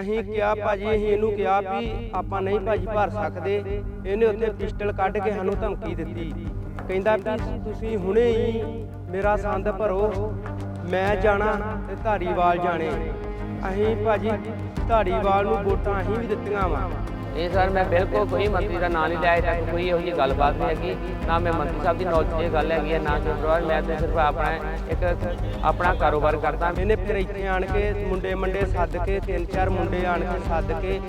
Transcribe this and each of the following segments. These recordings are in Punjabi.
ਅਸੀਂ ਕਿਹਾ ਭਾਜੀ ਅਸੀਂ ਇਹਨੂੰ ਕਿਹਾ ਵੀ ਆਪਾਂ ਨਹੀਂ ਭਾਜੀ ਭਰ ਸਕਦੇ। ਇਹਨੇ ਉੱਥੇ ਪਿਸਟਲ ਕੱਢ ਕੇ ਸਾਨੂੰ ਧਮਕੀ ਦਿੱਤੀ। ਕਹਿੰਦਾ ਵੀ ਤੁਸੀਂ ਹੁਣੇ ਹੀ ਮੇਰਾ ਸੰਦ ਭਰੋ। ਮੈਂ ਜਾਣਾ ਤੇ ਧਾਰੀਵਾਲ ਜਾਣੇ। ਅਸੀਂ ਭਾਜੀ ਧਾਰੀਵਾਲ ਨੂੰ ਵੋਟਾਂ ਅਸੀਂ ਵੀ ਦਿੱਤੀਆਂ ਵਾ। ਇਹ ਸਰ ਮੈਂ ਬਿਲਕੁਲ ਕੋਈ ਮੰਤਰੀ ਦਾ ਨਾਂ ਨਹੀਂ ਲਿਆ ਤੱਕ ਕੋਈ ਇਹੋ ਗੱਲਬਾਤ ਨਹੀਂ ਹੈਗੀ। ਨਾ ਮੈਂ ਮੰਤਰੀ ਸਾਹਿਬ ਦੀ ਨੌਲੇਜ ਇਹ ਗੱਲ ਹੈਗੀ ਹੈ ਨਾ ਕਿ ਪਰਿਵਾਰ ਮੈਂ ਤੇ ਸਿਰਫ ਆਪਣਾ ਇੱਕ ਆਪਣਾ ਕਾਰੋਬਾਰ ਕਰਦਾ। ਇਹਨੇ ਫਿਰ ਇੱਥੇ ਆਣ ਕੇ ਮੁੰਡੇ ਮੰਡੇ ਸੱਦ ਕੇ ਤਿੰਨ ਚਾਰ ਮੁੰਡੇ ਆਣ ਕੇ ਸੱਦ ਕੇ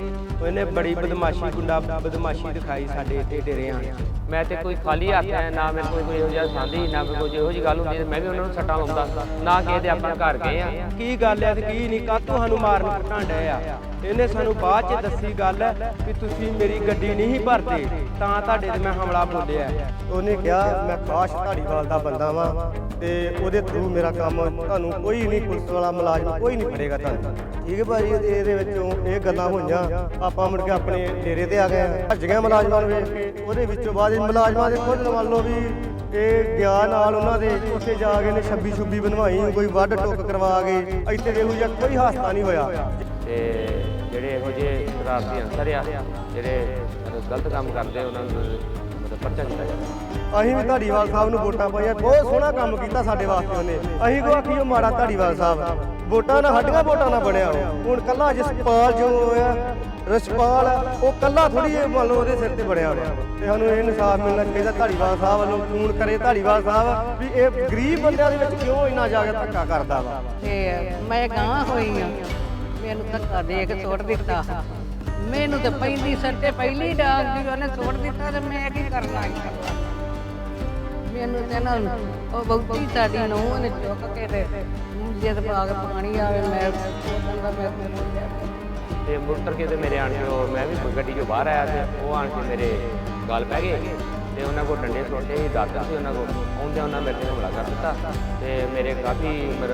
ਉਹਨੇ ਬੜੀ ਬਦਮਾਸ਼ੀ ਗੁੰਡਾ ਬਦਮਾਸ਼ੀ ਦਿਖਾਈ ਸਾਡੇ ਇੱਥੇ ਡੇਰੇ ਆਣ ਕੇ। ਮੈਂ ਤੇ ਕੋਈ ਖਾਲੀ ਹੱਥ ਹੈ ਨਾ ਮੇਰੇ ਕੋਲ ਕੋਈ ਇਹੋ ਜਿਹਾ ਸਾਂਝੀ ਨਾ ਕੋਈ ਕੋਈ ਇਹੋ ਜਿਹੀ ਗੱਲ ਹੁੰਦੀ ਮੈਂ ਵੀ ਉਹਨਾਂ ਨੂੰ ਸੱਟਾਂ ਲਾਉਂਦਾ। ਨਾ ਕਿ ਇਹਦੇ ਆਪਣੇ ਘਰ ਗਏ ਆ। ਕੀ ਗੱਲ ਐ ਤੇ ਕੀ ਨਹੀਂ? ਕਾਹਤੋਂ ਸਾਨੂੰ ਮਾਰਨ ਡਏ ਆ? ਇਹਨੇ ਸਾਨੂੰ ਬਾਅਦ ਚ ਦੱਸੀ ਗੱਲ ਕਿ ਤੁਸੀਂ ਮੇਰੀ ਗੱਡੀ ਨਹੀਂ ਭਰਦੇ ਤਾਂ ਤੁਹਾਡੇ ਤੇ ਮੈਂ ਹਮਲਾ ਬੋਲਿਆ ਉਹਨੇ ਕਿਹਾ ਮੈਂ ਖਾਸ ਢਾੜੀਵਾਲ ਦਾ ਬੰਦਾ ਵਾਂ ਤੇ ਉਹਦੇ ਥਰੂ ਮੇਰਾ ਕੰਮ ਤੁਹਾਨੂੰ ਕੋਈ ਨਹੀਂ ਪੁਲਿਸ ਵਾਲਾ ਮੁਲਾਜ਼ਮ ਕੋਈ ਨਹੀਂ ਫੜੇਗਾ ਤੁਹਾਨੂੰ। ਠੀਕ ਹੈ ਭਾਜੀ ਇਹਦੇ ਵਿੱਚੋਂ ਇਹ ਗੱਲਾਂ ਹੋਈਆਂ। ਆਪਾਂ ਮੁੜ ਕੇ ਆਪਣੇ ਡੇਰੇ ਤੇ ਆ ਗਏ ਭੱਜ ਗਏ ਮੁਲਾਜ਼ਮਾਂ ਨੂੰ ਵੇਖ ਕੇ ਉਹਦੇ ਵਿੱਚੋਂ ਬਾਅਦ ਵਿੱਚ ਮੁਲਾਜ਼ਮਾਂ ਦੇ ਖੁਦ ਲਓ ਵੀ ਇਹ ਗਿਆ ਨਾਲ ਉਹਨਾਂ ਦੇ ਉੱਥੇ ਜਾ ਕੇ ਨੇ ਛੱਬੀ ਛੁੱਬੀ ਬਣਵਾਈ ਕੋਈ ਵੱਢ ਟੁੱਕ ਕਰਵਾ ਕੇ ਇੱਥੇ ਦੇਖੋ ਜਿਹਾ ਕੋਈ ਹਾਸਤਾ ਨਹੀਂ ਹੋਇਆ। ਤੇ ਜਿਹੜੇ ਇਹੋ ਜਿਹੇ ਸ਼ਰਾਰਤੀ ਅੰਸਰ ਆ ਜਿਹੜੇ ਗਲਤ ਕੰਮ ਕਰਦੇ ਉਹਨਾਂ ਨੂੰ ਮਤਲਬ ਪਰਚਾ ਕੀਤਾ ਜਾਵੇ। ਅਸੀਂ ਵੀ ਧਾਰੀਵਾਲ ਸਾਹਿਬ ਨੂੰ ਵੋਟਾਂ ਪਾਈਆਂ ਬਹੁਤ ਸੋਹਣਾ ਕੰਮ ਕੀਤਾ ਸਾਡੇ ਵਾਸਤੇ ਉਹਨੇ। ਅਸੀਂ ਕੋ ਆਖੀਓ ਮਾੜਾ ਧਾਰੀਵਾਲ ਸਾਹਿਬ ਵੋਟਾਂ ਨਾਲ ਸਾਡੀਆਂ ਵੋਟਾਂ ਨਾਲ ਬਣਿਆ ਹੁਣ ਕੱਲਾ ਜਸਪਾਲ ਜੋ ਹੋਇਆ ਰਸਪਾਲ ਉਹ ਕੱਲਾ ਥੋੜੀ ਇਹ ਮੰਨ ਲਓ ਉਹਦੇ ਸਿਰ ਤੇ ਬਣਿਆ ਹੋਇਆ। ਤੇ ਸਾਨੂੰ ਇਹ ਇਨਸਾਫ ਮਿਲਣਾ ਚਾਹੀਦਾ ਧਾਰੀਵਾਲ ਸਾਹਿਬ ਵੱਲੋਂ ਫੋਨ ਕਰੇ ਧਾਰੀਵਾਲ ਸਾਹਿਬ ਵੀ ਇਹ ਗਰੀਬ ਬੰਦਿਆਂ ਦੇ ਵਿੱਚ ਕਿਉਂ ਇੰਨਾ ਜਾ ਕੇ ਧੱਕਾ ਕਰਦਾ ਵਾ? ਤੇ ਮੈਂ ਗਾਂ ਹੋਈ ਆ। ਮੈਨੂੰ ਧੱਕਾ ਦੇ ਕੇ ਸੁੱਟ ਦਿੱਤਾ। ਮੈਨੂੰ ਤੇ ਪਹਿਲੀ ਸੱਟੇ ਪਹਿਲੀ ਡਾਂਗ ਦੀ, ਉਹਨੇ ਸੁੱਟ ਦਿੱਤਾ ਤੇ ਮੈਂ ਕੀ ਕਰਨਾ ਸੀ ਕਰਨਾ ਮੈਨੂੰ ਤੇ ਨਾ ਉਹ ਬਹੁਤੀ ਸਾਡੀ ਨੂੰ ਉਹਨੇ ਚੁੱਕ ਕੇ ਤੇ ਜਦ ਪਾ ਕੇ ਪਾਣੀ ਆਵੇ ਮੈਂ ਉਹ ਮੈਂ ਤੇ ਮੁੜ ਕੇ ਤੇ ਮੇਰੇ ਆਣ ਕੇ ਉਹ ਮੈਂ ਵੀ ਗੱਡੀ ਚੋਂ ਬਾਹਰ ਆਇਆ ਤੇ ਉਹ ਆਣ ਕੇ ਮੇਰੇ ਗਲ ਪੈ ਗਏ ਤੇ ਉਹਨਾਂ ਕੋਲ ਡੰਡੇ ਛੋਟੇ ਹੀ ਦਾਤਰ ਸੀ ਉਹਨਾਂ ਕੋਲ। ਆਉਂਦੇ ਉਹਨਾਂ ਮੇਰੇ ਤੇ ਹਮਲਾ ਕਰ ਦਿੱਤਾ ਤੇ ਮੇਰੇ ਕਾਫੀ ਉਮਰ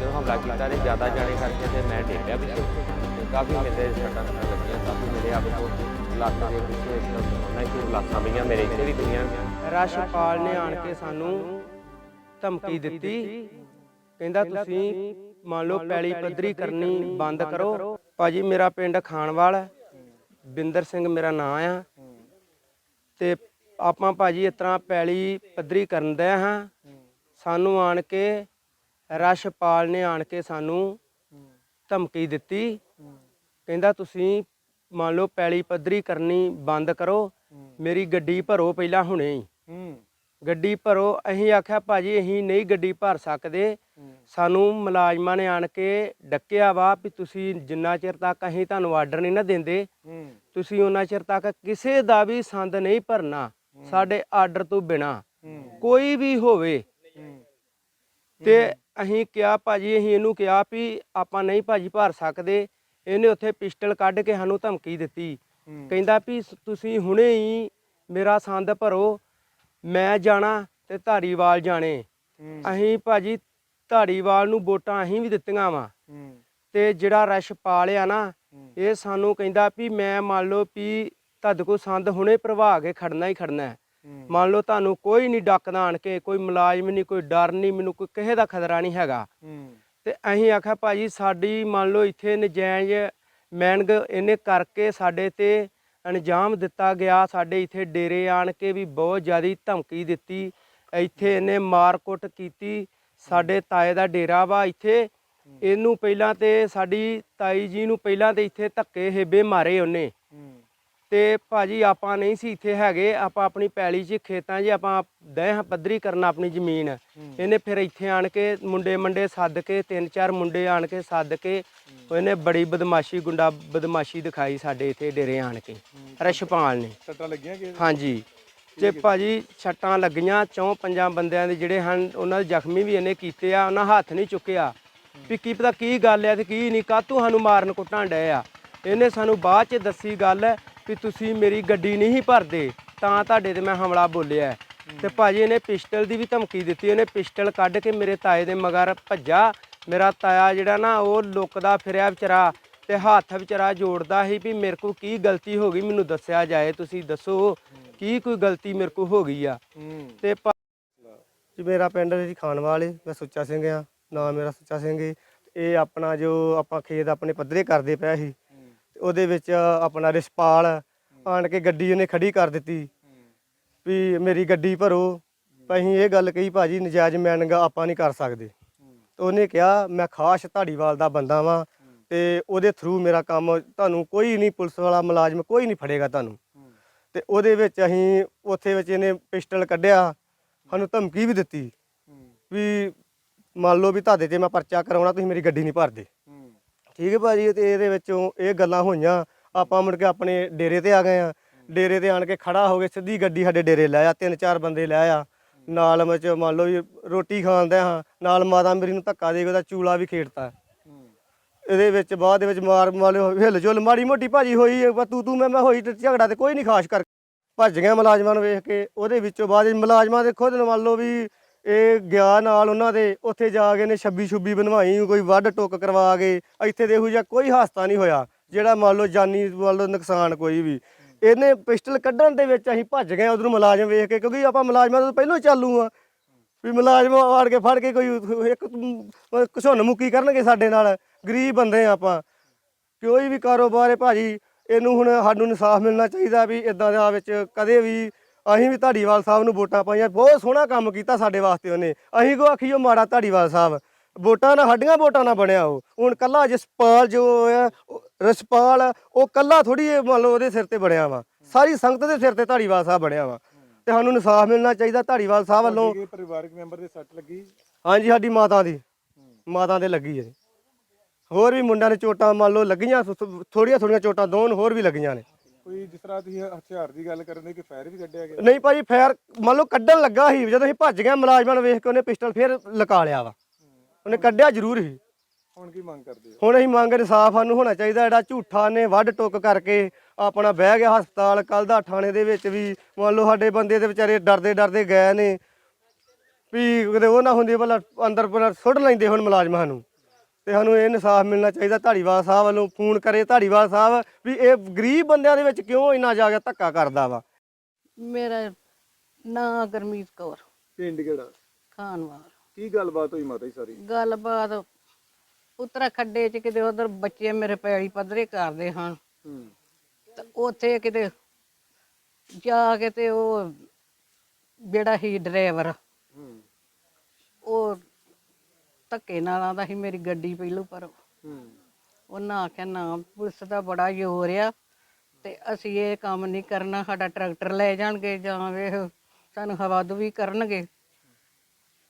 ਜਦੋਂ ਹਮਲਾ ਕੀਤਾ ਤੇ ਜ਼ਿਆਦਾ ਜਾਣੇ ਕਰਕੇ ਤੇ ਮੈਂ ਡੇਪਿਆ ਵੀ ਤੇ ਕਾਫੀ ਮੇਰੇ ਸੱਟਾਂ ਸੁੱਟਾਂ ਲੱਗੀਆਂ, ਕਾਫੀ ਮੇਰੇ ਆਪ ਕੋਲ ਲੱਤ ਦੇ ਪਿੱਛੇ ਉਹਨਾਂ ਦੀ ਲਾਸਾਂ ਪਈਆਂ, ਮੇਰੇ ਇੱਥੇ ਵੀ ਪਈਆਂ। ਰਸ਼ਪਾਲ ਨੇ ਆਣ ਕੇ ਸਾਨੂੰ ਧਮਕੀ ਦਿੱਤੀ। ਕਹਿੰਦਾ ਤੁਸੀਂ ਮੰਨ ਲਓ ਪੈਲੀ ਪੱਧਰੀ ਕਰਨੀ ਬੰਦ ਕਰੋ। ਭਾਜੀ ਮੇਰਾ ਪਿੰਡ ਖਾਨਵਾਲ ਹੈ। ਬਿੰਦਰ ਸਿੰਘ ਮੇਰਾ ਨਾਂ ਆ। ਤੇ ਆਪਾਂ ਭਾਜੀ ਇਸ ਤਰ੍ਹਾਂ ਪੈਲੀ ਪੱਧਰੀ ਕਰਨ ਦੇ ਹਾਂ। ਸਾਨੂੰ ਆਣ ਕੇ ਰਸ਼ਪਾਲ ਨੇ ਆਣ ਕੇ ਸਾਨੂੰ ਧਮਕੀ ਦਿੱਤੀ। ਕਹਿੰਦਾ ਤੁਸੀਂ ਮੰਨ ਲਓ ਪੈਲੀ ਪੱਧਰੀ ਕਰਨੀ ਬੰਦ ਕਰੋ। ਮੇਰੀ ਗੱਡੀ ਭਰੋ ਪਹਿਲਾਂ ਹੁਣੇ ਹੀ। ਗੱਡੀ ਭਰੋ ਅਸੀਂ ਆਖਿਆ ਭਾਜੀ ਅਸੀਂ ਨਹੀਂ ਗੱਡੀ ਭਰ ਸਕਦੇ। ਸਾਨੂੰ ਮੁਲਾਜ਼ਮਾਂ ਨੇ ਆਣ ਕੇ ਡੱਕਿਆ ਵਾ ਵੀ ਤੁਸੀਂ ਜਿੰਨਾ ਚਿਰ ਤੱਕ ਅਸੀਂ ਤੁਹਾਨੂੰ ਆਰਡਰ ਨਹੀਂ ਨਾ ਦਿੰਦੇ ਤੁਸੀਂ ਉਹਨਾਂ ਚਿਰ ਤੱਕ ਕਿਸੇ ਦਾ ਵੀ ਸੰਦ ਨਹੀਂ ਭਰਨਾ। ਸਾਡੇ ਆਰਡਰ ਤੋਂ ਬਿਨਾ ਕੋਈ ਵੀ ਹੋਵੇ ਤੇ ਅਸੀਂ ਕਿਹਾ ਭਾਜੀ ਅਸੀਂ ਇਹਨੂੰ ਕਿਹਾ ਵੀ ਆਪਾਂ ਨਹੀਂ ਭਾਜੀ ਭਰ ਸਕਦੇ। ਇਹਨੇ ਉੱਥੇ ਪਿਸਟਲ ਕੱਢ ਕੇ ਸਾਨੂੰ ਧਮਕੀ ਦਿੱਤੀ। ਕਹਿੰਦਾ ਵੀ ਤੁਸੀਂ ਹੁਣੇ ਹੀ ਮੇਰਾ ਸੰਦ ਭਰੋ ਮੈਂ ਜਾਣਾ ਤੇ ਧਾਰੀਵਾਲ ਜਾਣੇ। ਅਸੀਂ ਭਾਜੀ ਧਾਰੀਵਾਲ ਨੂੰ ਵੋਟਾਂ ਅਸੀਂ ਵੀ ਦਿੱਤੀਆਂ ਵਾ। ਤੇ ਜਿਹੜਾ ਰਸ਼ਪਾਲ ਆ ਨਾ ਇਹ ਸਾਨੂੰ ਕਹਿੰਦਾ ਵੀ ਮੈਂ ਮੰਨ ਲਓ ਵੀ ਤੁਹਾਡੇ ਕੋਲ ਸੰਦ ਹੁਣੇ ਭਰਵਾ ਕੇ ਖੜਨਾ ਹੀ ਖੜਨਾ ਹੈ। ਮੰਨ ਲਓ ਤੁਹਾਨੂੰ ਕੋਈ ਨਹੀਂ ਡੱਕਦਾ ਆਣ ਕੇ ਕੋਈ ਮੁਲਾਜ਼ਮ ਨਹੀਂ ਕੋਈ ਡਰ ਨਹੀਂ ਮੈਨੂੰ ਕੋਈ ਕਿਸੇ ਦਾ ਖਤਰਾ ਨਹੀਂ ਹੈਗਾ। ਤੇ ਅਸੀਂ ਆਖਿਆ ਭਾਜੀ ਸਾਡੀ ਮੰਨ ਲਓ ਇੱਥੇ ਨਜਾਇਜ਼ ਮੈਨਗ ਇਹਨੇ ਕਰਕੇ ਸਾਡੇ ਤੇ ਅੰਜਾਮ ਦਿੱਤਾ ਗਿਆ ਸਾਡੇ ਇੱਥੇ ਡੇਰੇ ਆਣ ਕੇ ਵੀ ਬਹੁਤ ਜ਼ਿਆਦੀ ਧਮਕੀ ਦਿੱਤੀ ਇੱਥੇ ਇਹਨੇ ਮਾਰਕੁੱਟ ਕੀਤੀ ਸਾਡੇ ਤਾਏ ਦਾ ਡੇਰਾ ਵਾ ਇੱਥੇ। ਇਹਨੂੰ ਪਹਿਲਾਂ ਤੇ ਸਾਡੀ ਤਾਈ ਜੀ ਨੂੰ ਪਹਿਲਾਂ ਤੇ ਇੱਥੇ ਧੱਕੇ ਹੇਬੇ ਮਾਰੇ ਉਹਨੇ। ਤੇ ਭਾਜੀ ਆਪਾਂ ਨਹੀਂ ਸੀ ਇੱਥੇ ਹੈਗੇ ਆਪਾਂ ਆਪਣੀ ਪੈਲੀ 'ਚ ਖੇਤਾਂ 'ਚ ਆਪਾਂ ਦਹ ਪੱਧਰੀ ਕਰਨਾ ਆਪਣੀ ਜ਼ਮੀਨ। ਇਹਨੇ ਫਿਰ ਇੱਥੇ ਆਣ ਕੇ ਮੁੰਡੇ ਮੰਡੇ ਸੱਦ ਕੇ ਤਿੰਨ ਚਾਰ ਮੁੰਡੇ ਆਣ ਕੇ ਸੱਦ ਕੇ ਉਹਨੇ ਬੜੀ ਬਦਮਾਸ਼ੀ ਗੁੰਡਾ ਬਦਮਾਸ਼ੀ ਦਿਖਾਈ ਸਾਡੇ ਇੱਥੇ ਡੇਰੇ ਆਣ ਕੇ ਰਸ਼ਪਾਲ ਨੇ। ਸੱਟਾਂ ਲੱਗੀਆਂ ਕਿ ਹਾਂਜੀ। ਤੇ ਭਾਜੀ ਛੱਟਾਂ ਲੱਗੀਆਂ ਚੌਂ ਪੰਜਾਂ ਬੰਦਿਆਂ ਦੇ ਜਿਹੜੇ ਹਨ ਉਹਨਾਂ ਦੇ ਜ਼ਖਮੀ ਵੀ ਇਹਨੇ ਕੀਤੇ ਆ ਉਹਨਾਂ ਹੱਥ ਨਹੀਂ ਚੁੱਕਿਆ। ਵੀ ਕੀ ਪਤਾ ਕੀ ਗੱਲ ਹੈ ਤੇ ਕੀ ਨਹੀਂ ਕਾਹਤੋਂ ਸਾਨੂੰ ਮਾਰਨ ਕੁੱਟਣ ਡਏ ਆ? ਇਹਨੇ ਸਾਨੂੰ ਬਾਅਦ ਚ ਦੱਸੀ ਗੱਲ ਵੀ ਤੁਸੀਂ ਮੇਰੀ ਗੱਡੀ ਨਹੀਂ ਭਰਦੇ, ਤਾਂ ਤੁਹਾਡੇ ਤੇ ਮੈਂ ਹਮਲਾ ਬੋਲਿਆ। ਹੈ। ਤੇ ਭਾਜੀ ਇਹਨੇ ਪਿਸਟਲ ਦੀ ਵੀ ਧਮਕੀ ਦਿੱਤੀ ਇਹਨੇ ਪਿਸਟਲ ਕੱਢ ਕੇ ਮੇਰੇ ਤਾਏ ਦੇ ਮਗਰ ਭੱਜਾ। ਮੇਰਾ ਤਾਇਆ ਜਿਹੜਾ ਨਾ, ਉਹ ਲੁਕਦਾ ਫਿਰਿਆ ਵਿਚਾਰਾ ਤੇ ਹੱਥ ਵਿਚਾਰਾ ਜੋੜਦਾ ਸੀ ਵੀ ਮੇਰੇ ਕੋਲ ਕੀ ਗਲਤੀ ਹੋ ਗਈ, ਮੈਨੂੰ ਦੱਸਿਆ ਜਾਏ, ਤੁਸੀਂ ਦੱਸੋ ਕੀ ਕੋਈ ਗਲਤੀ ਮੇਰੇ ਕੋਲ ਹੋ ਗਈ ਆ। ਤੇ ਜੀ, ਮੇਰਾ ਪਿੰਡ ਜੀ ਖਾਨਵਾਲ ਏ, ਮੈਂ ਸੁੱਚਾ ਸਿੰਘ ਆ ਨਾਮ ਮੇਰਾ ਸੁੱਚਾ ਸਿੰਘ ਏ। ਇਹ ਆਪਣਾ ਜੋ ਆਪਾਂ ਖੇਤ ਆਪਣੇ ਪੱਧਰੇ ਕਰਦੇ ਪਏ ਸੀ ਉਹਦੇ ਵਿੱਚ ਆਪਣਾ ਰਿਸ਼ਪਾਲ ਆਣ ਕੇ ਗੱਡੀ ਉਹਨੇ ਖੜੀ ਕਰ ਦਿੱਤੀ। ਵੀ ਮੇਰੀ ਗੱਡੀ ਭਰੋ। ਅਸੀਂ ਇਹ ਗੱਲ ਕਹੀ ਭਾਜੀ ਨਜਾਇਜ਼ ਮੈਨਗਾ ਆਪਾਂ ਨਹੀਂ ਕਰ ਸਕਦੇ। ਤੇ ਉਹਨੇ ਕਿਹਾ ਮੈਂ ਖਾਸ ਧਾੜੀਵਾਲ ਦਾ ਬੰਦਾ ਵਾਂ ਤੇ ਉਹਦੇ ਥਰੂ ਮੇਰਾ ਕੰਮ ਤੁਹਾਨੂੰ ਕੋਈ ਨਹੀਂ ਪੁਲਿਸ ਵਾਲਾ ਮੁਲਾਜ਼ਮ ਕੋਈ ਨਹੀਂ ਫੜੇਗਾ ਤੁਹਾਨੂੰ। ਤੇ ਉਹਦੇ ਵਿੱਚ ਅਸੀਂ ਉੱਥੇ ਵਿੱਚ ਇਹਨੇ ਪਿਸਟਲ ਕੱਢਿਆ ਸਾਨੂੰ ਧਮਕੀ ਵੀ ਦਿੱਤੀ ਵੀ ਮੰਨ ਲਓ ਵੀ ਤੁਹਾਡੇ ਤੇ ਮੈਂ ਪਰਚਾ ਕਰਾਉਣਾ ਤੁਸੀਂ ਮੇਰੀ ਗੱਡੀ ਨਹੀਂ ਭਰਦੇ। ਠੀਕ ਹੈ ਭਾਜੀ, ਤੇ ਇਹਦੇ ਵਿੱਚੋਂ ਇਹ ਗੱਲਾਂ ਹੋਈਆਂ। ਆਪਾਂ ਮੁੜ ਕੇ ਆਪਣੇ ਡੇਰੇ ਤੇ ਆ ਗਏ ਆ ਡੇਰੇ ਤੇ ਆਣ ਕੇ ਖੜਾ ਹੋ ਕੇ ਸਿੱਧੀ ਗੱਡੀ ਸਾਡੇ ਡੇਰੇ ਲੈ ਆ, ਤਿੰਨ ਚਾਰ ਬੰਦੇ ਲੈ ਆ। ਨਾਲ ਵਿੱਚ ਮੰਨ ਲਓ ਵੀ ਰੋਟੀ ਖਾਂਦੇ ਹਾਂ, ਨਾਲ ਮਾਤਾ ਮੇਰੀ ਨੂੰ ਧੱਕਾ ਦੇ ਕੇ ਉਹਦਾ ਚੂਲਾ ਵੀ ਖੇਡਤਾ। ਇਹਦੇ ਵਿੱਚ ਬਾਅਦ ਦੇ ਵਿੱਚ ਮਾਰ ਮਾਰ ਹਿੱਲ ਜੁਲ ਮਾੜੀ ਮੋਟੀ ਭਾਜੀ ਹੋਈ ਪਰ ਤੂੰ ਤੂੰ ਮੈਂ ਮੈਂ ਹੋਈ ਝਗੜਾ ਤੇ ਕੋਈ ਨਹੀਂ ਖਾਸ ਕਰ ਭੱਜ ਗਿਆ ਮੁਲਾਜ਼ਮਾਂ ਨੂੰ ਵੇਖ ਕੇ, ਉਹਦੇ ਵਿੱਚੋਂ ਬਾਅਦ ਮੁਲਾਜ਼ਮਾਂ ਦੇ ਖੁਦ ਮੰਨ ਲਓ ਵੀ ਇਹ ਗਿਆ ਨਾਲ ਉਹਨਾਂ ਦੇ, ਉੱਥੇ ਜਾ ਕੇ ਨੇ ਛੱਬੀ ਛੁੱਬੀ ਬਣਵਾਈ, ਕੋਈ ਵੱਢ ਟੁੱਕ ਕਰਵਾ ਕੇ, ਇੱਥੇ ਦੇ ਇਹੋ ਜਿਹਾ ਕੋਈ ਹਾਸਤਾ ਨਹੀਂ ਹੋਇਆ, ਜਿਹੜਾ ਮੰਨ ਲਓ ਜਾਨੀ ਮੰਨ ਲਓ ਨੁਕਸਾਨ ਕੋਈ ਵੀ। ਇਹਨੇ ਪਿਸਟਲ ਕੱਢਣ ਦੇ ਵਿੱਚ ਅਸੀਂ ਭੱਜ ਗਏ ਉਧਰੋਂ ਮੁਲਾਜ਼ਮ ਵੇਖ ਕੇ, ਕਿਉਂਕਿ ਆਪਾਂ ਮੁਲਾਜ਼ਮਾਂ ਤੋਂ ਪਹਿਲਾਂ ਹੀ ਚਾਲੂ ਆ। ਵੀ ਮੁਲਾਜ਼ਮ ਆੜ ਕੇ ਫੜ ਕੇ ਕੋਈ ਇੱਕ ਘਸੁੰਨ ਮੁੱਕੀ ਕਰਨਗੇ ਸਾਡੇ ਨਾਲ, ਗਰੀਬ ਬੰਦੇ ਆ ਆਪਾਂ। ਕੋਈ ਵੀ ਕਾਰੋਬਾਰ ਹੈ ਭਾਜੀ, ਇਹਨੂੰ ਹੁਣ ਸਾਨੂੰ ਇਨਸਾਫ ਮਿਲਣਾ ਚਾਹੀਦਾ ਵੀ ਇਦਾਂ ਦਾ ਵਿੱਚ ਕਦੇ ਵੀ ਅਸੀਂ ਵੀ ਧਾੜੀਵਾਲ ਸਾਹਿਬ ਨੂੰ ਵੋਟਾਂ ਪਾਈਆਂ ਬਹੁਤ ਸੋਹਣਾ ਕੰਮ ਕੀਤਾ ਸਾਡੇ ਵਾਸਤੇ ਉਹਨੇ। ਅਸੀਂ ਕੋ ਆਖੀਓ ਮਾੜਾ ਧਾੜੀਵਾਲ ਸਾਹਿਬ। ਵੋਟਾਂ ਨਾਲ ਸਾਡੀਆਂ ਵੋਟਾਂ ਨਾਲ ਬਣਿਆ ਉਹ। ਹੁਣ ਕੱਲਾ ਜਸਪਾਲ ਜੋ ਹੈ ਉਹ ਰਸਪਾਲ ਉਹ ਕੱਲਾ ਥੋੜੀ ਮੰਨ ਲਓ ਉਹਦੇ ਸਿਰ ਤੇ ਬਣਿਆ ਵਾ। ਸਾਰੀ ਸੰਗਤ ਦੇ ਸਿਰ ਤੇ ਧਾੜੀਵਾਲ ਸਾਹਿਬ ਬਣਿਆ ਵਾ। ਤੇ ਸਾਨੂੰ ਇਨਸਾਫ ਮਿਲਣਾ ਚਾਹੀਦਾ ਧਾੜੀਵਾਲ ਸਾਹਿਬ ਵੱਲੋਂ। ਪਰਿਵਾਰਕ ਮੈਂਬਰ ਦੇ ਸੱਟ ਲੱਗੀ। ਹਾਂਜੀ ਸਾਡੀ ਮਾਤਾ ਦੀ। ਮਾਤਾ ਦੇ ਲੱਗੀ ਹੈ। ਹੋਰ ਵੀ ਮੁੰਡਿਆਂ ਨੇ ਚੋਟਾਂ ਮੰਨ ਲਓ ਲੱਗੀਆਂ ਥੋੜੀਆਂ ਥੋੜੀਆਂ ਚੋਟਾਂ ਦੋਨ ਹੋਰ ਵੀ ਲੱਗੀਆਂ ਨੇ। ਕੋਈ ਜਿਸ ਤਰ੍ਹਾਂ ਤੁਸੀਂ ਹਥਿਆਰ ਦੀ ਗੱਲ ਕਰਨ ਦੇ ਕਿ ਫਾਇਰ ਵੀ ਕੱਢਿਆ ਗਿਆ? ਨਹੀਂ ਭਾਜੀ ਫੈਰ ਮੰਨ ਲਓ ਕੱਢਣ ਲੱਗਾ ਸੀ ਜਦੋਂ ਅਸੀਂ ਭੱਜ ਗਏ ਮੁਲਾਜ਼ਮਾਂ ਨੂੰ ਵੇਖ ਕੇ ਉਹਨੇ ਪਿਸਟਲ ਫੇਰ ਲਕਾ ਲਿਆ ਵਾ। ਉਹਨੇ ਕੱਢਿਆ ਜ਼ਰੂਰ ਸੀ। ਹੁਣ ਕੀ ਮੰਗ ਕਰਦੇ ਹੋ? ਹੁਣ ਅਸੀਂ ਮੰਗ ਇਨਸਾਫ ਸਾਨੂੰ ਹੋਣਾ ਚਾਹੀਦਾ ਜਿਹੜਾ ਝੂਠਾ ਨੇ ਵੱਢ ਟੁੱਕ ਕਰਕੇ ਆਪਣਾ ਬਹਿ ਗਿਆ ਹਸਪਤਾਲ ਕੱਲ ਦਾ ਥਾਣੇ ਦੇ ਵਿੱਚ ਵੀ ਮੰਨ ਲਓ ਸਾਡੇ ਬੰਦੇ ਦੇ ਵਿਚਾਰੇ ਡਰਦੇ ਡਰਦੇ ਗਏ ਨੇ ਵੀ ਕਿਤੇ ਉਹ ਨਾ ਹੁੰਦੀ ਭਲਾ ਅੰਦਰ ਭਲਾ ਸੁੱਟ ਲੈਂਦੇ ਹੁਣ ਮੁਲਾਜ਼ਮਾਂ ਨੂੰ। ਤੇ ਸਾਨੂੰ ਇਹ ਇਨਸਾਫ ਮਿਲਣਾ ਚਾਹੀਦਾ ਧਾੜੀਵਾਲ ਸਾਹਿਬ ਵੱਲੋਂ ਫੋਨ ਕਰੇ ਧਾੜੀਵਾਲ ਸਾਹਿਬ ਵੀ ਇਹ ਗਰੀਬ ਬੰਦਿਆਂ ਦੇ ਵਿੱਚ ਕਿਉਂ ਇੰਨਾ ਜਾ ਕੇ ਧੱਕਾ ਕਰਦਾ ਵਾ? ਮੇਰਾ ਨਾਂ ਗਰਮੀਤ ਕੌਰ ਪਿੰਡ ਕਿਹੜਾ? ਖਾਨਵਾਲ। ਕੀ ਗੱਲਬਾਤ ਹੋਈ ਮਾਤਾ ਜੀ ਸਾਰੀ? ਗੱਲਬਾਤ ਉਤਰਾ ਖੱਡੇ ਚ ਕਿਤੇ ਉਧਰ ਬੱਚੇ ਮੇਰੇ ਪੈੜੀ ਪੱਧਰੇ ਕਰਦੇ ਹਨ। ਹੂੰ। ਤੇ ਉੱਥੇ ਕਿਤੇ ਜਾ ਕੇ ਤੇ ਉਹ ਜਿਹੜਾ ਹੀ ਡਰਾਈਵਰ ਹੂੰ। ਉਹ ਧੱਕੇ ਨਾਲ ਆਂਦਾ ਸੀ ਮੇਰੀ ਗੱਡੀ ਪਹਿਲੋਂ ਭਰੋ ਹੂੰ ਉਹਨਾਂ ਆਖਿਆ, ਨਾ, ਪੁਲਿਸ ਦਾ ਬੜਾ ਜ਼ੋਰ ਆ ਤੇ ਅਸੀਂ ਇਹ ਕੰਮ ਨਹੀਂ ਕਰਨਾ, ਸਾਡਾ ਟਰੈਕਟਰ ਲੈ ਜਾਣਗੇ ਜਾਂ ਵੇਖ ਸਾਨੂੰ ਹਵਾ ਵੀ ਕਰਨਗੇ।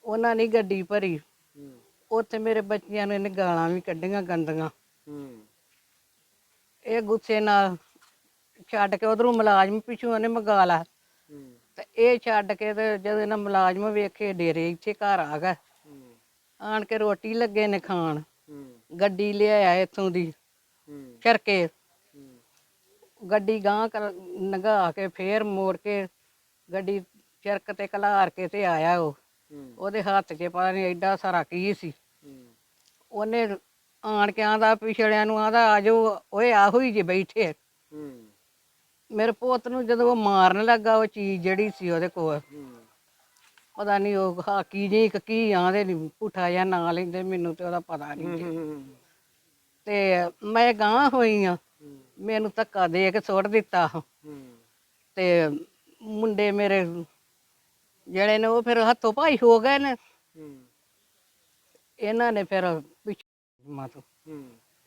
ਉਹਨਾਂ ਨੇ ਗੱਡੀ ਭਰੀ। ਹੂੰ ਉੱਥੇ ਮੇਰੇ ਬੱਚਿਆਂ ਨੂੰ ਇਹਨੇ ਗਾਲਾਂ ਵੀ ਕੱਢੀਆਂ ਗੰਦੀਆਂ। ਹੂੰ ਇਹ ਗੁੱਸੇ ਨਾਲ ਛੱਡ ਕੇ ਉਧਰੋਂ ਮੁਲਾਜ਼ਮ ਪਿੱਛੋਂ ਉਹਨੇ ਮਗਾ ਲਾ ਹੂੰ ਤੇ ਇਹ ਛੱਡ ਕੇ ਤੇ ਜਦੋਂ ਇਹਨਾਂ ਮੁਲਾਜ਼ਮ ਵੇਖੇ, ਡੇਰੇ ਇੱਥੇ ਘਰ ਆ ਗਏ। ਆਣ ਕੇ ਰੋਟੀ ਲੱਗੇ ਨੇ ਖਾਣ। ਗੱਡੀ ਲਿਆਇਆ ਇੱਥੋਂ ਦੀ। ਚਰਕੇ ਗੱਡੀ ਗਾਂ ਕਰ ਨਗਾ ਕੇ ਫੇਰ ਮੋੜ ਕੇ ਗੱਡੀ ਚਰਕ ਤੇ ਕਲਾਰ ਕੇ ਤੇ ਆਇਆ ਉਹ। ਉਹਦੇ ਹੱਥ 'ਚ ਪਤਾ ਨਹੀਂ ਐਡਾ ਸਾਰਾ ਕੀ ਸੀ। ਉਹਨੇ ਆਣ ਕੇ ਆਂਦਾ ਪਿਛੜਿਆਂ ਨੂੰ ਆਂਦਾ ਆਜੋ ਓਏ ਆਹੋ ਹੀ ਜੇ ਬੈਠੇ ਮੇਰੇ ਪੁੱਤ ਨੂੰ ਜਦੋਂ ਉਹ ਮਾਰਨ ਲੱਗਾ ਉਹ ਚੀਜ਼ ਜਿਹੜੀ ਸੀ ਉਹਦੇ ਕੋਲ। ਪਤਾ ਨਹੀਂ ਉਹ ਹਾਕੀ ਜੀ ਇੱਕ ਕੀ ਆਂਦੇ ਨਹੀਂ ਪੁੱਠਾ ਜਾਂ ਨਾਂ ਲੈਂਦੇ ਮੈਨੂੰ ਤੇ ਉਹਦਾ ਪਤਾ ਨਹੀਂ ਜੀ। ਤੇ ਮੈਂ ਗਾਂ ਹੋਈ ਆ ਮੈਨੂੰ ਧੱਕਾ ਦੇ ਕੇ ਸੁੱਟ ਦਿੱਤਾ ਹੂੰ। ਤੇ ਮੁੰਡੇ ਮੇਰੇ ਜਿਹੜੇ ਨੇ ਉਹ ਫਿਰ ਹੱਥੋਂ ਭਾਈ ਹੋ ਗਏ ਨੇ। ਇਹਨਾਂ ਨੇ ਫਿਰ ਪਿੱਛੇ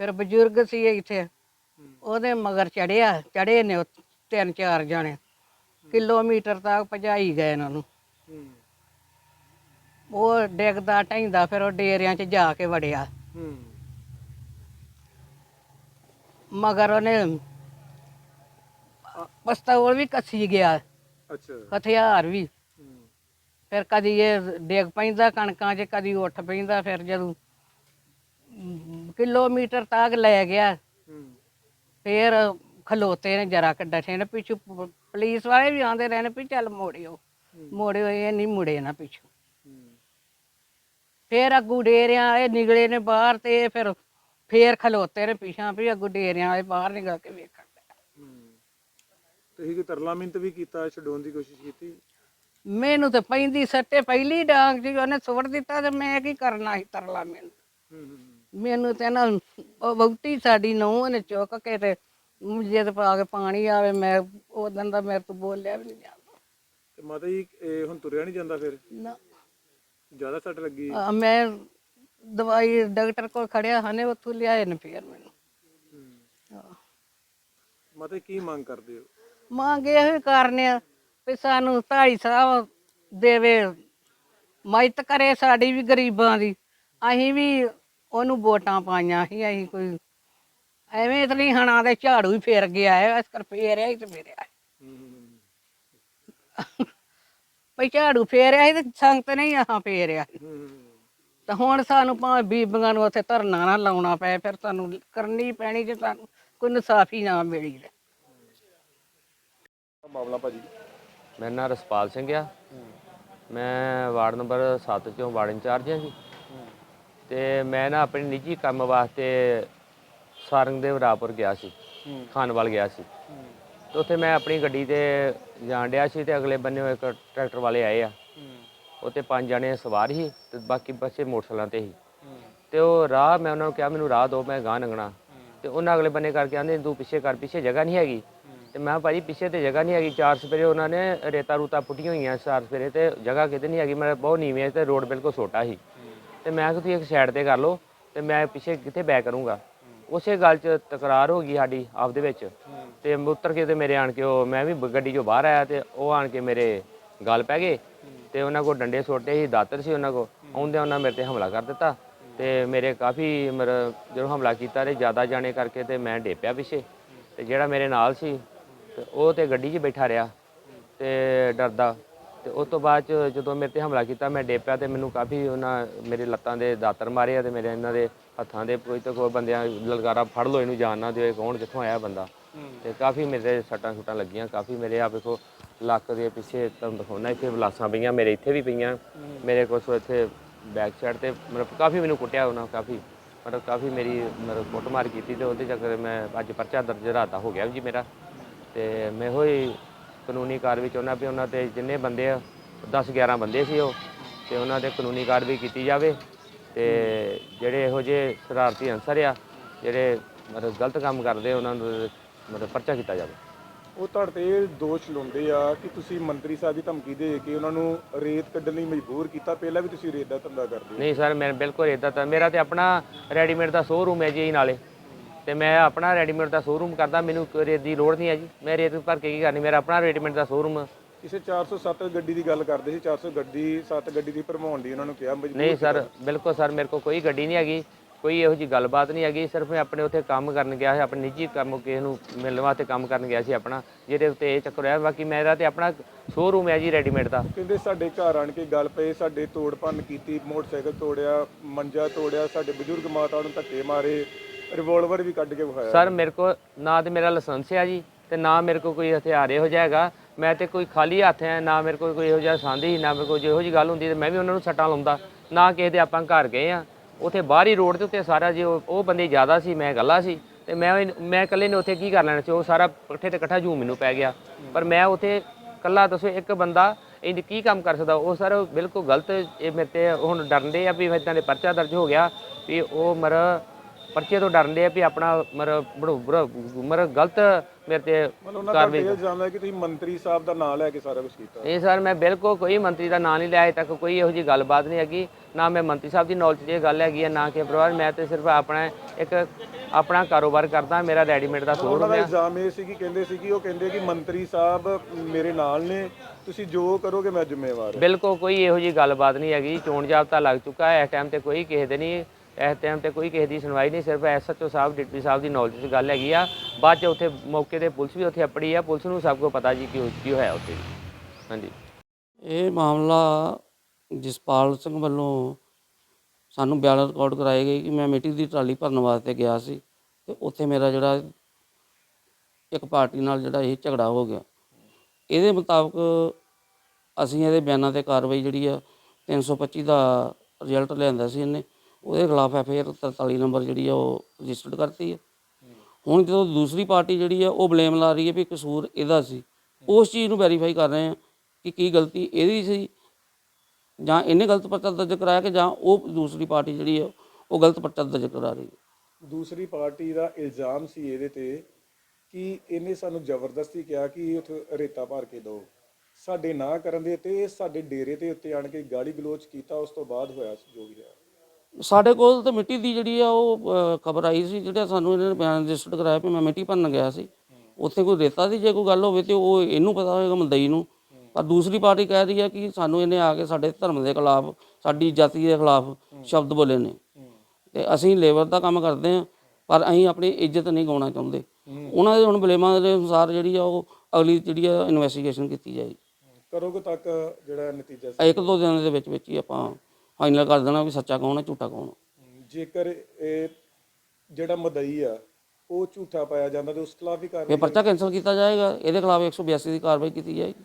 ਫਿਰ ਬਜ਼ੁਰਗ ਸੀ ਇੱਥੇ। ਉਹਦੇ ਮਗਰ ਚੜਿਆ ਚੜੇ ਨੇ ਉਹ ਤਿੰਨ ਚਾਰ ਜਾਣੇ। ਕਿਲੋਮੀਟਰ ਤੱਕ ਭਜਾਈ ਗਏ ਇਹਨਾਂ ਨੂੰ। ਉਹ ਡਿੱਗਦਾ ਢੈਂਦਾ ਫਿਰ ਉਹ ਡੇਰਿਆਂ 'ਚ ਜਾ ਕੇ ਵੜਿਆ। ਹੂੰ। ਮਗਰ ਉਹਨੇ ਪਸਤੌਲ ਵੀ ਕੱਸੀ ਗਿਆ। ਅੱਛਾ। ਹਥਿਆਰ ਵੀ। ਹੂੰ। ਫਿਰ ਕਦੀ ਇਹ ਡਿੱਗ ਪੈਂਦਾ ਕਣਕਾਂ 'ਚ ਕਦੀ ਉੱਠ ਪੈਂਦਾ ਫਿਰ ਜਦੋਂ ਅਮ, ਕਿਲੋਮੀਟਰ ਤੱਕ ਲੈ ਗਿਆ। ਹੂੰ। ਫਿਰ ਖਲੋਤੇ ਨੇ ਜਰਾ ਡਠੇ ਨੇ ਪਿੱਛੋਂ ਪ- ਪੁਲਿਸ ਵਾਲੇ ਵੀ ਆਂਦੇ ਰਹੇ ਨੇ ਵੀ ਚੱਲ ਮੋੜਿਓ। ਮੋੜਿਓ ਇਹ ਨਹੀਂ ਮੁੜੇ ਨਾ ਪਿੱਛੋਂ। ਫਿਰ ਅੱਗੂ ਡੇਰਿਆਂ ਇਹ ਨਿਗਲੇ ਨੇ ਬਾਹਰ ਤੇ ਇਹ ਫਿਰ ਫੇਰ ਖਲੋਤੇ ਨੇ ਪਿਛਾਂ ਵੀ ਅੱਗੂ ਡੇਰਿਆਂ ਵਾਲੇ ਬਾਹਰ ਨਿਕਲ ਕੇ ਵੇਖਣ ਤੁਸੀਂ ਕੋਈ ਤਰਲਾ ਮਿੰਤ ਵੀ ਕੀਤਾ ਛਡਾਉਣ ਦੀ ਕੋਸ਼ਿਸ਼ ਕੀਤੀ? ਮੈਨੂੰ ਤੇ ਪੈਂਦੀ ਸੱਟੇ ਪਹਿਲੀ ਡਾਂਗ ਜੀ ਉਹਨੇ ਸੁੱਟ ਦਿੱਤਾ ਤੇ ਮੈਂ ਕੀ ਕਰਨਾ ਸੀ ਤਰਲਾ ਹੂੰ ਮੈਨੂੰ ਤੇ ਨਾ ਉਹ ਵਹੁਟੀ ਸਾਡੀ ਨੂੰ ਉਹਨੇ ਚੁੱਕ ਕੇ ਤੇ ਮੁਝੇ ਤੇ ਪਾ ਕੇ ਪਾਣੀ ਆਵੇ ਮੈਂ ਉਦੋਂ ਦਾ ਮੇਰੇ ਤੋਂ ਬੋਲਿਆ ਵੀ ਨਹੀਂ ਜਾਂਦਾ। ਤੇ ਮਾਤਾ ਜੀ ਇਹ ਹੁਣ ਤੁਰਿਆ ਨਹੀਂ ਜਾਂਦਾ ਫਿਰ? ਨਾ। ਜ਼ਿਆਦਾ ਸੱਟ ਲੱਗੀ? ਅਹ ਮੈਂ ਦਵਾਈ ਡਾਕਟਰ ਕੋਲ ਖੜਿਆ ਹਨੇ ਉੱਥੋਂ ਲਿਆਏ ਨੇ ਫਿਰ ਮੈਨੂੰ। ਆਹ। ਮਾਤਾ ਕੀ ਮੰਗ ਕਰਦੇ ਹੋ? ਮੰਗ ਇਹ ਹੀ ਕਰਨੇ ਆ ਵੀ ਸਾਨੂੰ ਢਾਈ ਸਾਹਿਬ ਦੇਵੇ ਮਦਦ ਕਰੇ ਸਾਡੀ ਵੀ ਗਰੀਬਾਂ ਦੀ। ਅਸੀਂ ਵੀ ਉਹਨੂੰ ਵੋਟਾਂ ਪਾਈਆਂ ਸੀ ਅਸੀਂ ਕੋਈ ਐਵੇਂ ਤਾਂ ਨਹੀਂ ਹਣਾ ਦੇ ਝਾੜੂ ਹੀ ਫੇਰ ਗਿਆ ਹੈ ਇਸ ਕਰ ਫੇਰਿਆ ਹੀ ਤੇ ਫੇਰਿਆ ਭਈ ਝਾੜੂ ਫੇਰਿਆ ਸੀ ਤੇ ਸੰਗਤ ਨਹੀਂ ਆਹ ਫੇਰਿਆ ਤਾਂ ਹੁਣ ਸਾਨੂੰ ਭਾਵੇਂ ਬੀਬੀਆਂ ਨੂੰ ਉੱਥੇ ਧਰਨਾ ਨਾ ਲਾਉਣਾ ਪਏ ਫਿਰ ਸਾਨੂੰ ਕਰਨੀ ਪੈਣੀ ਜੇ ਸਾਨੂੰ ਕੋਈ ਇਨਸਾਫੀ ਨਾ ਮਿਲੀ ਤੇ। ਮਾਮਲਾ ਭਾਜੀ। ਮੇਰਾ ਨਾਮ ਰਸਪਾਲ ਸਿੰਘ ਆ। ਮੈਂ ਵਾਰਡ ਨੰਬਰ 7 ਚੋਂ ਵਾਰਡ ਇੰਚਾਰਜ ਹਾਂ ਜੀ। ਤੇ ਮੈਂ ਨਾ ਆਪਣੇ ਨਿੱਜੀ ਕੰਮ ਵਾਸਤੇ ਸਾਰੰਗ ਦੇ ਰਾਪੁਰ ਗਿਆ ਸੀ। ਖਾਨਵਾਲ ਗਿਆ ਸੀ। ਤੇ ਉੱਥੇ ਮੈਂ ਆਪਣੀ ਗੱਡੀ ਤੇ ਜਾਣ ਡਿਆ ਸੀ ਤੇ ਅਗਲੇ ਬੰਨੇ ਇੱਕ ਟਰੈਕਟਰ ਵਾਲੇ ਆਏ ਆ। ਉੱਤੇ ਪੰਜ ਜਣੇ ਸਵਾਰ ਸੀ ਤੇ ਬਾਕੀ ਬੱਚੇ ਮੋਟਰਸਾਈਕਲਾਂ ਤੇ ਸੀ। ਤੇ ਉਹ ਰਾਹ ਮੈਂ ਉਹਨਾਂ ਨੂੰ ਕਿਹਾ, ਮੈਨੂੰ ਰਾਹ ਦਿਓ, ਮੈਂ ਗਾਂ ਲੰਘਣਾ। ਤੇ ਉਹਨਾਂ ਅਗਲੇ ਬੰਨੇ ਕਰਕੇ ਆਂਦੇ, ਤੂੰ ਪਿੱਛੇ ਕਰ, ਪਿੱਛੇ ਜਗ੍ਹਾ ਨਹੀਂ ਹੈਗੀ। ਤੇ ਮੈਂ ਕਿਹਾ, ਭਾਜੀ, ਪਿੱਛੇ ਤੇ ਜਗ੍ਹਾ ਨਹੀਂ ਹੈਗੀ। ਚਾਰ ਸਪੇਰੇ ਉਹਨਾਂ ਨੇ ਰੇਤਾ ਰੂਤਾ ਪੁੱਟੀਆਂ ਹੋਈਆਂ ਚਾਰ ਸਪੇਰੇ ਤੇ ਜਗ੍ਹਾ ਕਿਤੇ ਨਹੀਂ ਹੈਗੀ। ਮੈਂ ਬਹੁਤ ਨੀਵੇਂ ਹੈ ਤੇ ਰੋਡ ਬਿਲਕੁਲ ਛੋਟਾ ਸੀ। ਤੇ ਮੈਂ ਕਿਹਾ, ਤੁਸੀਂ ਇੱਕ ਸਾਈਡ ਤੇ ਕਰ ਲਓ ਤੇ ਮੈਂ ਪਿੱਛੇ ਕਿੱਥੇ ਬੈਕ ਕਰੂੰਗਾ? ਉਸੇ ਗੱਲ 'ਚ ਤਕਰਾਰ ਹੋ ਗਈ ਸਾਡੀ ਆਪਦੇ ਵਿੱਚ। ਤੇ ਉਤਰ ਕੇ ਤੇ ਮੇਰੇ ਆਣ ਕੇ ਉਹ, ਮੈਂ ਵੀ ਬ- ਗੱਡੀ 'ਚੋਂ ਬਾਹਰ ਆਇਆ ਤੇ ਉਹ ਆਣ ਕੇ ਮੇਰੇ ਗੱਲ ਪੈ ਗਏ। ਤੇ ਉਹਨਾਂ ਕੋਲ ਡੰਡੇ ਛੋਟੇ ਸੀ, ਦਾਤਰ ਸੀ ਉਹਨਾਂ ਕੋਲ। ਆਉਂਦਿਆਂ ਉਹਨਾਂ ਮੇਰੇ ਤੇ ਹਮਲਾ ਕਰ ਦਿੱਤਾ। ਤੇ ਮੇਰੇ ਕਾਫੀ ਮਰ ਜਦੋਂ ਹਮਲਾ ਕੀਤਾ ਤੇ ਜ਼ਿਆਦਾ ਜਾਣੇ ਕਰਕੇ ਤੇ ਮੈਂ ਡੇਪਿਆ ਪਿੱਛੇ। ਤੇ ਜਿਹੜਾ ਮੇਰੇ ਨਾਲ ਸੀ, ਤੇ ਉਹ ਤੇ ਗੱਡੀ 'ਚ ਬੈਠਾ ਰਿਹਾ। ਤੇ ਡਰਦਾ। ਤੇ ਉਸ ਤੋਂ ਬਾਅਦ 'ਚ ਜਦੋਂ ਮੇਰੇ ਤੇ ਹਮਲਾ ਕੀਤਾ, ਮੈਂ ਡੇਪਿਆ ਤੇ ਮੈਨੂੰ ਕਾਫੀ ਉਹਨਾਂ ਮੇਰੇ ਲੱਤਾਂ ਦੇ ਦਾਤਰ ਮਾਰੇ ਆ ਤੇ ਮੇਰੇ ਇਹਨਾਂ ਦੇ ਹੱਥਾਂ ਦੇ ਕੋਈ ਤੇ ਕੋਈ ਬੰਦਿਆਂ ਲਲਕਾਰਾ ਫੜ ਲੋ ਇਹਨੂੰ ਜਾਣ ਨਾ ਦਿਓ, ਇਹ ਕੌਣ ਕਿੱਥੋਂ ਆਇਆ ਬੰਦਾ। ਤੇ ਕਾਫੀ ਮੇਰੇ ਸੱਟਾਂ ਸੁੱਟਾਂ ਲੱਗੀਆਂ, ਕਾਫੀ ਮੇਰੇ ਆ ਵੇਖੋ ਲੱਕ ਦੇ ਪਿੱਛੇ ਤੁਹਾਨੂੰ ਦਿਖਾਉਣਾ ਇੱਥੇ ਬਲਾਸਾਂ ਪਈਆਂ, ਮੇਰੇ ਇੱਥੇ ਵੀ ਪਈਆਂ। ਮੇਰੇ ਕੁਛ ਇੱਥੇ ਬੈਕ ਸਾਈਡ ਤੇ ਮਤਲਬ ਕਾਫੀ ਮੈਨੂੰ ਕੁੱਟਿਆ ਉਹਨਾਂ, ਕਾਫੀ। ਮਤਲਬ ਕਾਫੀ ਮੇਰੀ ਮਤਲਬ ਕੁੱਟਮਾਰ ਕੀਤੀ ਤੇ ਉਹਦੇ ਚੱਕਰ ਮੈਂ ਅੱਜ ਪਰਚਾ ਦਰਜ ਰਾਤਾ ਹੋ ਗਿਆ ਜੀ ਮੇਰਾ। ਤੇ ਮੈਂ ਹੋਈ ਕਾਨੂੰਨੀ ਕਾਰਵਾਈ ਚਾਹੁੰਦਾ ਵੀ ਉਹਨਾਂ ਤੇ ਜਿੰਨੇ ਬੰਦੇ ਆ 10 11 ਬੰਦੇ ਸੀ ਉਹ ਤੇ ਉਹਨਾਂ ਤੇ ਕਾਨੂੰਨੀ ਕਾਰਵਾਈ ਕੀਤੀ ਜਾਵੇ ਤੇ ਜਿਹੜੇ ਇਹੋ ਜਿਹੇ ਸ਼ਰਾਰਤੀ ਅਨਸਰ ਆ ਜਿਹੜੇ ਮਤਲਬ ਗਲਤ ਕੰਮ ਕਰਦੇ ਉਹਨਾਂ ਨੂੰ ਮਤਲਬ ਪਰਚਾ ਕੀਤਾ ਜਾਵੇ। ਉਹ ਤੁਹਾਡੇ ਤੇ ਇਹ ਦੋਸ਼ ਲਾਉਂਦੇ ਆ ਕਿ ਤੁਸੀਂ ਮੰਤਰੀ ਸਾਹਿਬ ਦੀ ਧਮਕੀ ਦੇ ਕੇ ਉਹਨਾਂ ਨੂੰ ਰੇਤ ਕੱਢਣ ਲਈ ਮਜਬੂਰ ਕੀਤਾ ਪਹਿਲਾਂ ਵੀ ਤੁਸੀਂ ਰੇਤ ਦਾ ਧੰਦਾ ਕਰਦੇ ਹੋ? ਨਹੀਂ ਸਰ ਮੈਂ ਬਿਲਕੁਲ ਇਦਾਂ ਤਾਂ ਮੇਰਾ ਤੇ ਆਪਣਾ ਰੈਡੀਮੇਡ ਦਾ ਸ਼ੋਰੂਮ ਹੈ ਜੀ ਨਾਲੇ। ਤੇ ਮੈਂ ਆਪਣਾ ਰੈਡੀਮੇਡ ਦਾ ਸ਼ੋਰੂਮ ਕਰਦਾ ਮੈਨੂੰ ਰੇਤ ਦੀ ਲੋੜ ਨਹੀਂ ਹੈ ਜੀ। ਮੈਂ ਰੇਤ ਭਰ ਕੇ ਕੀ ਕਰਨੀ ਮੇਰਾ ਆਪਣਾ ਰੈਡੀਮੇਡ ਦਾ ਸ਼ੋਰੂਮ ਕਿਸੇ 407 ਗੱਡੀ ਦੀ ਗੱਲ ਕਰਦੇ ਸੀ 400 ਗੱਡੀ 7 ਗੱਡੀ ਦੀ ਭਰਵਾਉਣ ਦੀ ਉਹਨਾਂ ਨੂੰ ਕਿਹਾ ਮਜਬੂਰ ਨਹੀਂ ਸਰ ਬਿਲਕੁਲ ਸਰ ਮੇਰੇ ਕੋਲ ਕੋਈ ਗੱਡੀ ਨਹੀਂ ਹੈਗੀ ਕੋਈ ਇਹੋ ਜੀ ਗੱਲਬਾਤ ਨਹੀਂ ਹੈਗੀ ਸਿਰਫ ਮੈਂ ਆਪਣੇ ਉੱਥੇ ਕੰਮ ਕਰਨ ਗਿਆ ਸੀ ਆਪਣੇ ਨਿੱਜੀ ਕੰਮ ਕਿਸੇ ਨੂੰ ਮਿਲਣ ਵਾਸਤੇ ਕੰਮ ਕਰਨ ਗਿਆ ਸੀ ਆਪਣਾ ਜਿਹਦੇ ਉੱਤੇ ਇਹ ਚੱਕਰ ਹੋਇਆ। ਬਾਕੀ ਮੇਰਾ ਤੇ ਆਪਣਾ ਸ਼ੋਰੂਮ ਹੈ ਜੀ ਰੈਡੀਮੇਡ ਦਾ। ਕਹਿੰਦੇ ਸਾਡੇ ਘਰ ਆਣ ਕੇ ਗੱਲ ਪਏ ਸਾਡੇ ਤੋੜ ਭੰਨ ਕੀਤੀ ਮੋਟਰਸਾਈਕਲ ਤੋੜਿਆ ਮੰਜਾ ਤੋੜਿਆ ਸਾਡੇ ਬਜ਼ੁਰਗ ਮਾਤਾ ਨੂੰ ਧੱਕੇ ਮਾਰੇ ਰਿਵੋਲਵਰ ਵੀ ਕੱਢ ਕੇ ਵਿਖਾਇਆ। ਸਰ, ਮੇਰੇ ਕੋਲ ਨਾ ਤੇ ਮੇਰਾ ਲਾਇਸੈਂਸ ਹੈ ਜੀ ਤੇ ਨਾ ਮੇਰੇ ਕੋਲ ਕੋਈ ਹਥਿਆਰ ਇਹੋ ਜਿਹਾ ਹੈਗਾ। ਮੈਂ ਤੇ ਕੋਈ ਖਾਲੀ ਹੱਥ ਹੈ ਨਾ ਮੇਰੇ ਕੋਲ ਕੋਈ ਇਹੋ ਜਿਹਾ ਸੰਦੀ ਨਾ ਮੇਰੇ ਕੋਲ ਜੇ ਇਹੋ ਜਿਹੀ ਗੱਲ ਹੁੰਦੀ ਤੇ ਮੈਂ ਵੀ ਉਹਨਾਂ ਨੂੰ ਸੱਟਾਂ ਲਾਉਂਦਾ। ਨਾ ਕਿਸੇ ਦੇ ਆਪਾਂ ਘਰ ਗਏ ਆ। ਉੱਥੇ ਬਾਹਰੀ ਰੋਡ ਦੇ ਉੱਤੇ ਸਾਰਾ ਜੇ ਉਹ ਬੰਦੇ ਜ਼ਿਆਦਾ ਸੀ, ਮੈਂ ਇਕੱਲਾ ਸੀ। ਤੇ ਮੈਂ ਮੈਂ ਇਕੱਲੇ ਨੇ ਉੱਥੇ ਕੀ ਕਰ ਲੈਣਾ ਸੀ? ਉਹ ਸਾਰਾ ਇਕੱਠੇ ਤੇ ਇਕੱਠਾ ਜੂ ਮੈਨੂੰ ਪੈ ਗਿਆ। ਪਰ ਮੈਂ ਉੱਥੇ ਇਕੱਲਾ ਦੱਸੋ, ਇੱਕ ਬੰਦਾ ਇਹ ਕੀ ਕੰਮ ਕਰ ਸਕਦਾ? ਉਹ ਸਰ ਬਿਲਕੁਲ ਗਲਤ ਇਹ ਮੇਰੇ ਤੇ ਹੁਣ ਡਰਦੇ ਆ ਵੀ ਇਦਾਂ ਦੇ ਪਰਚਾ ਦਰਜ ਹੋ ਗਿਆ ਵੀ ਉਹ ਮਰ ਪਰਚੇ ਤੋਂ ਡਰਦੇ ਆ ਵੀ ਆਪਣਾ ਮਰ ਬੜੋ ਮਰ ਗਲਤ ਮੇਰੇ ਤੇ ਉਹਨਾਂ ਦਾ ਕਾਰਵਾਈ ਇਲਜ਼ਾਮ ਹੈ ਕਿ ਤੁਸੀਂ ਮੰਤਰੀ ਸਾਹਿਬ ਦਾ ਨਾਮ ਲੈ ਕੇ ਸਾਰਾ ਕੁਝ ਕੀਤਾ। ਇਹ ਸਰ ਮੈਂ ਬਿਲਕੁਲ ਕੋਈ ਮੰਤਰੀ ਦਾ ਨਾਂ ਨਹੀਂ ਲਿਆ ਅਜੇ ਤੱਕ ਕੋਈ ਇਹੋ ਜੀ ਗੱਲਬਾਤ ਨਹੀਂ ਹੈਗੀ। ਨਾ ਮੈਂ ਮੰਤਰੀ ਸਾਹਿਬ ਦੀ ਨੌਲੇਜ ਇਹ ਗੱਲ ਹੈਗੀ ਹੈ ਨਾ ਕਿ ਪਰਿਵਾਰ। ਮੈਂ ਤੇ ਸਿਰਫ ਆਪਣਾ ਇੱਕ ਆਪਣਾ ਕਾਰੋਬਾਰ ਕਰਦਾ ਮੇਰਾ ਰੈਡੀਮੇਡ ਦਾ ਉਹਨਾਂ ਸ਼ੋਰੂਮ ਦਾ ਹੈ ਇਲਜ਼ਾਮ ਇਹ ਸੀ ਕਿ ਕਹਿੰਦੇ ਸੀ ਕਿ ਉਹ ਕਹਿੰਦੇ ਕਿ ਮੰਤਰੀ ਸਾਹਿਬ ਮੇਰੇ ਨਾਲ ਨੇ ਤੁਸੀਂ ਜੋ ਕਰੋਗੇ ਮੈਂ ਜ਼ਿੰਮੇਵਾਰ ਹਾਂ। ਬਿਲਕੁਲ ਕੋਈ ਇਹੋ ਜੀ ਗੱਲਬਾਤ ਨਹੀਂ ਹੈਗੀ ਚੋਣ ਜਾਬਤਾ ਲੱਗ ਚੁੱਕਾ ਹੈ ਇਸ ਟਾਈਮ ਤੇ ਕੋਈ ਕਿਸੇ ਦੇ ਨਹੀਂ ਇਸ ਟਾਈਮ ਤੇ ਕੋਈ ਕਿਸੇ ਦੀ ਸੁਣਵਾਈ ਨਹੀਂ, ਸਿਰਫ ਐਸਐਚਓ ਸਾਹਿਬ, ਡਿਪਟੀ ਸਾਹਿਬ ਦੀ ਨੌਲੇਜ 'ਚ ਗੱਲ ਹੈਗੀ ਆ। ਬਾਅਦ 'ਚ ਉੱਥੇ ਮੌਕੇ ਤੇ ਪੁਲਿਸ ਵੀ ਉੱਥੇ ਆਪੜੀ ਆ, ਪੁਲਿਸ ਨੂੰ ਸਭ ਕੁਝ ਪਤਾ ਜੀ ਕੀ ਕੀ ਹੋਇਆ ਉੱਥੇ। ਹਾਂਜੀ। ਇਹ ਮਾਮਲਾ ਜਸਪਾਲ ਸਿੰਘ ਵੱਲੋਂ ਸਾਨੂੰ ਬਿਆਨ ਰਿਕਾਰਡ ਕਰਾਏ ਗਏ ਕਿ ਮੈਂ ਮਿੱਟੀ ਦੀ ਟਰਾਲੀ ਭਰਨ ਵਾਸਤੇ ਗਿਆ ਸੀ ਤੇ ਉੱਥੇ ਮੇਰਾ ਜਿਹੜਾ ਇੱਕ ਪਾਰਟੀ ਨਾਲ ਜਿਹੜਾ ਇਹ ਝਗੜਾ ਹੋ ਗਿਆ। ਇਹਦੇ ਮੁਤਾਬਕ ਅਸੀਂ ਇਹਦੇ ਬਿਆਨਾਂ ਤੇ ਕਾਰਵਾਈ ਜਿਹੜੀ ਆ 325 ਦਾ ਰਿਜ਼ਲਟ ਲਿਆਂਦਾ ਸੀ ਇਹਨੇ। ਉਹਦੇ ਖਿਲਾਫ ਐਫ ਆਈ ਆਰ 43 ਨੰਬਰ ਜਿਹੜੀ ਆ ਉਹ ਰਜਿਸਟਰਡ ਕਰਤੀ ਹੈ ਹੁਣ ਜਦੋਂ ਦੂਸਰੀ ਪਾਰਟੀ ਜਿਹੜੀ ਆ ਉਹ ਬਲੇਮ ਲਾ ਰਹੀ ਹੈ ਵੀ ਕਸੂਰ ਇਹਦਾ ਸੀ, ਉਸ ਚੀਜ਼ ਨੂੰ ਵੈਰੀਫਾਈ ਕਰ ਰਹੇ ਆ ਕਿ ਕੀ ਗਲਤੀ ਇਹਦੀ ਸੀ ਜਾਂ ਇਹਨੇ ਗਲਤ ਪਰਚਾ ਦਰਜ ਕਰਾਇਆ ਕਿ ਜਾਂ ਉਹ ਦੂਸਰੀ ਪਾਰਟੀ ਜਿਹੜੀ ਆ ਉਹ ਗਲਤ ਪਰਚਾ ਦਰਜ ਕਰਾ ਰਹੀ ਹੈ ਦੂਸਰੀ ਪਾਰਟੀ ਦਾ ਇਲਜ਼ਾਮ ਸੀ ਇਹਦੇ ਤੇ ਕਿ ਇਹਨੇ ਸਾਨੂੰ ਜ਼ਬਰਦਸਤੀ ਕਿਹਾ ਕਿ ਉੱਥੇ ਰੇਤਾ ਭਰ ਕੇ ਦਿਓ। ਸਾਡੇ ਨਾ ਕਰਨ ਦੇ ਤੇ ਸਾਡੇ ਡੇਰੇ ਦੇ ਉੱਤੇ ਆਣ ਕੇ ਗਾਲੀ ਗਲੋਚ ਕੀਤਾ, ਉਸ ਤੋਂ ਬਾਅਦ ਹੋਇਆ ਜੋ ਵੀ ਹੋਇਆ। ਸਾਡੇ ਕੋਲ ਤਾਂ ਮਿੱਟੀ ਦੀ ਜਿਹੜੀ ਆ ਉਹ ਖਬਰ ਆਈ ਸੀ ਜਿਹੜਾ ਸਾਨੂੰ ਇਹਨਾਂ ਨੇ ਬਿਆਨ ਰਜਿਸਟਰਡ ਕਰਾਇਆ ਵੀ ਮੈਂ ਮਿੱਟੀ ਭਰਨ ਗਿਆ ਸੀ। ਉੱਥੇ ਕੋਈ ਰੇਤਾ ਦੀ ਜੇ ਕੋਈ ਗੱਲ ਹੋਵੇ ਤੇ ਉਹ ਇਹਨੂੰ ਪਤਾ ਹੋਏਗਾ ਮਦਈ ਨੂੰ। ਪਰ ਦੂਸਰੀ ਪਾਰਟੀ ਕਹਿ ਰਹੀ ਆ ਕਿ ਸਾਨੂੰ ਇਹਨੇ ਆ ਕੇ ਸਾਡੇ ਧਰਮ ਦੇ ਖਿਲਾਫ ਸਾਡੀ ਜਾਤੀ ਦੇ ਖਿਲਾਫ ਸ਼ਬਦ ਬੋਲੇ ਨੇ। ਤੇ ਅਸੀਂ ਲੇਬਰ ਦਾ ਕੰਮ ਕਰਦੇ ਆ ਪਰ ਅਸੀਂ ਆਪਣੀ ਇੱਜ਼ਤ ਨਹੀਂ ਗਾਉਣਾ ਚਾਹੁੰਦੇ। ਉਹਨਾਂ ਦੇ ਹੁਣ ਬਲੇਮਾਂ ਦੇ ਅਨੁਸਾਰ ਜਿਹੜੀ ਆ ਉਹ ਅਗਲੀ ਜਿਹੜੀ ਆ ਇਨਵੈਸਟੀਗੇਸ਼ਨ ਕੀਤੀ ਜਾਏਗੀ। ਕਰੋਗੇ ਤੱਕ ਜਿਹੜਾ ਨਤੀਜਾ ਇੱਕ ਦੋ ਦਿਨਾਂ ਦੇ ਵਿੱਚ ਵਿੱਚ ਹੀ ਆਪਾਂ ਫਾਈਨਲ ਕਰ ਦੇਣਾ ਵੀ ਸੱਚਾ ਕੌਣ ਹੈ ਝੂਠਾ ਕੌਣ ਹੈ। ਜੇਕਰ ਇਹ ਜਿਹੜਾ ਮਦਈ ਆ ਉਹ ਝੂਠਾ ਪਾਇਆ ਜਾਂਦਾ ਤੇ ਉਸ ਖਿਲਾਫ ਵੀ ਇਹ ਕਾਰਵਾਈ ਪਰਚਾ ਕੈਂਸਲ ਕੀਤਾ ਜਾਏਗਾ ਇਹਦੇ ਖਿਲਾਫ 182 ਦੀ ਕਾਰਵਾਈ ਕੀਤੀ ਜਾਏਗੀ।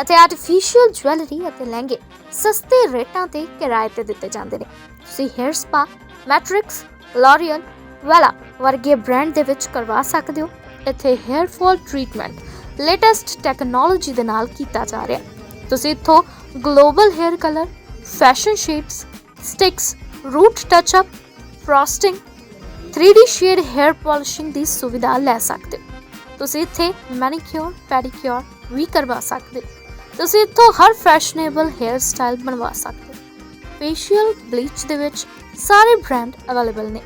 ਅਤੇ ਆਰਟੀਫੀਸ਼ੀਅਲ ਜੁਐਲਰੀ ਅਤੇ ਲਹਿੰਗੇ ਸਸਤੇ ਰੇਟਾਂ ਤੇ ਕਿਰਾਏ ਤੇ ਦਿੱਤੇ ਜਾਂਦੇ ਨੇ। ਤੁਸੀਂ hair spa Matrix L'Oreal Wella ਵਰਗੇ ਬ੍ਰਾਂਡ ਦੇ ਵਿੱਚ ਕਰਵਾ ਸਕਦੇ ਹੋ। ਇੱਥੇ hair fall treatment latest technology ਦੇ ਨਾਲ ਕੀਤਾ ਜਾ ਰਿਹਾ ਤੁਸੀਂ ਇੱਥੋਂ global hair colour fashion shades sticks root touch up frosting 3D shade hair polishing ਦੀ ਸੁਵਿਧਾ ਲੈ ਸਕਦੇ ਹੋ। ਤੁਸੀਂ ਇੱਥੇ ਮੈਨੀਕਿਉਰ ਪੈਡੀਕਿਉਰ ਵੀ ਕਰਵਾ ਸਕਦੇ ਹੋ। ਤੁਸੀਂ ਇੱਥੋਂ ਹਰ ਫੈਸ਼ਨੇਬਲ ਹੇਅਰ ਸਟਾਈਲ ਬਣਵਾ ਸਕਦੇ ਹੋ। ਫੇਸ਼ੀਅਲ ਬਲੀਚ ਦੇ ਵਿੱਚ ਸਾਰੇ ਬ੍ਰਾਂਡ ਅਵੇਲੇਬਲ ਨੇ,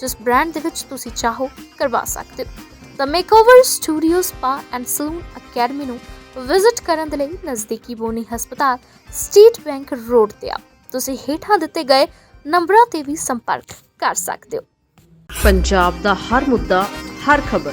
ਜਿਸ ਬ੍ਰਾਂਡ ਦੇ ਵਿੱਚ ਤੁਸੀਂ ਚਾਹੋ ਕਰਵਾ ਸਕਦੇ ਹੋ। The makeover studio spa and salon academy ਨੂੰ ਵਿਜ਼ਿਟ ਕਰਨ ਦੇ ਲਈ ਨਜ਼ਦੀਕੀ ਬੋਨੀ ਹਸਪਤਾਲ ਸਟੇਟ ਬੈਂਕ ਰੋਡ ਤੇ ਆ ਤੁਸੀਂ ਹੇਠਾਂ ਦਿੱਤੇ ਗਏ ਨੰਬਰਾਂ ਤੇ ਵੀ ਸੰਪਰਕ ਕਰ ਸਕਦੇ ਹੋ। ਪੰਜਾਬ ਦਾ ਹਰ ਮੁੱਦਾ, ਹਰ ਖਬਰ